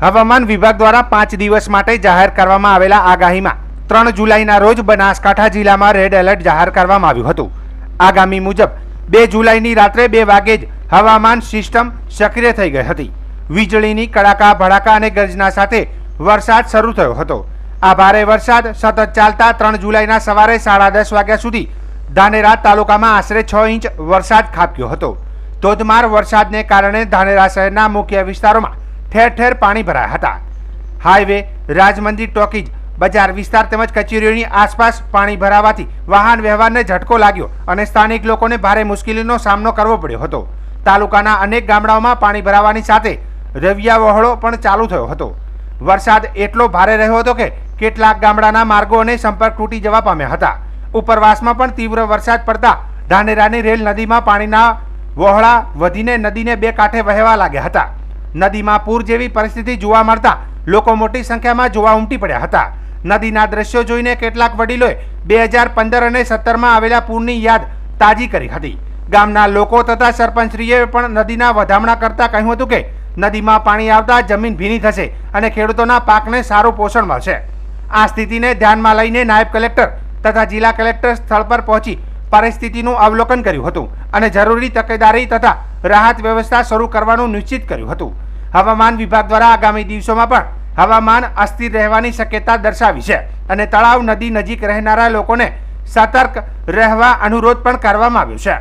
હવામાન વિભાગ દ્વારા પાંચ દિવસ માટે જાહેર કરવામાં આવેલા આગાહીમાં ત્રણ જુલાઈના રોજ બનાસકાંઠા જિલ્લામાં રેડ એલર્ટ જાહેર કરવામાં આવ્યું હતું. આગામી મુજબ બે જુલાઈની રાત્રે બે વાગે જ હવામાન સિસ્ટમ સક્રિય થઈ ગઈ હતી. વીજળીની કડાકા, ભડાકા અને ગર્જના સાથે વરસાદ શરૂ થયો હતો. આ ભારે વરસાદ સતત ચાલતા ત્રણ જુલાઈના સવારે સાડા દસ વાગ્યા સુધી ધાનેરા તાલુકામાં આશરે છ ઇંચ વરસાદ ખાબક્યો હતો. ધોધમાર વરસાદને કારણે ધાનેરા શહેરના મુખ્ય વિસ્તારોમાં ઠેર ઠેર પાણી ભરાયા હતા. હાઈવે, રાજમંદિર, ટોકીજ, બજાર વિસ્તાર તેમજ કચેરીઓની આસપાસ પાણી ભરાવાથી વાહન વ્યવહારને ઝટકો લાગ્યો અને સ્થાનિક લોકોને ભારે મુશ્કેલીનો સામનો કરવો પડ્યો હતો. તાલુકાના અનેક ગામડાઓમાં પાણી ભરાવાની સાથે રવિયા વહોળો પણ ચાલુ થયો હતો. વરસાદ એટલો ભારે રહ્યો હતો કે કેટલાક ગામડાના માર્ગો અને સંપર્ક તૂટી જવા પામ્યા હતા. ઉપરવાસમાં પણ તીવ્ર વરસાદ પડતા ધાનેરાની રેલ નદીમાં પાણીના વહોળા વધીને નદીને બે કાંઠે વહેવા લાગ્યા હતા. નદીમાં પૂર જેવી પરિસ્થિતિ જોવા મળતા લોકો મોટી સંખ્યામાં જોવા ઉમટી પડ્યા હતા. નદીના દ્રશ્યો જોઈને કેટલાક વડીલોએ બે હજાર પંદર અને સત્તરમાં આવેલા પૂરની યાદ તાજી કરી હતી. ગામના લોકો તથા સરપંચશ્રીએ પણ નદીના વધામણા કરતા કહ્યું હતું કે, નદીમાં પાણી આવતા જમીન ભીની થશે અને ખેડૂતોના પાકને સારું પોષણ મળશે. આ સ્થિતિને ધ્યાનમાં લઈને નાયબ કલેક્ટર તથા જિલ્લા કલેક્ટર સ્થળ પર પહોંચી પરિસ્થિતિનું અવલોકન કર્યું હતું અને જરૂરી તકેદારી તથા રાહત વ્યવસ્થા શરૂ કરવાનું નિશ્ચિત કર્યું હતું. હવામાન વિભાગ દ્વારા આગામી દિવસોમાં પણ હવામાન અસ્થિર રહેવાની શક્યતા દર્શાવી છે અને તળાવ નદી નજીક રહેનારા લોકોને સતર્ક રહેવા અનુરોધ પણ કરવામાં આવ્યો છે.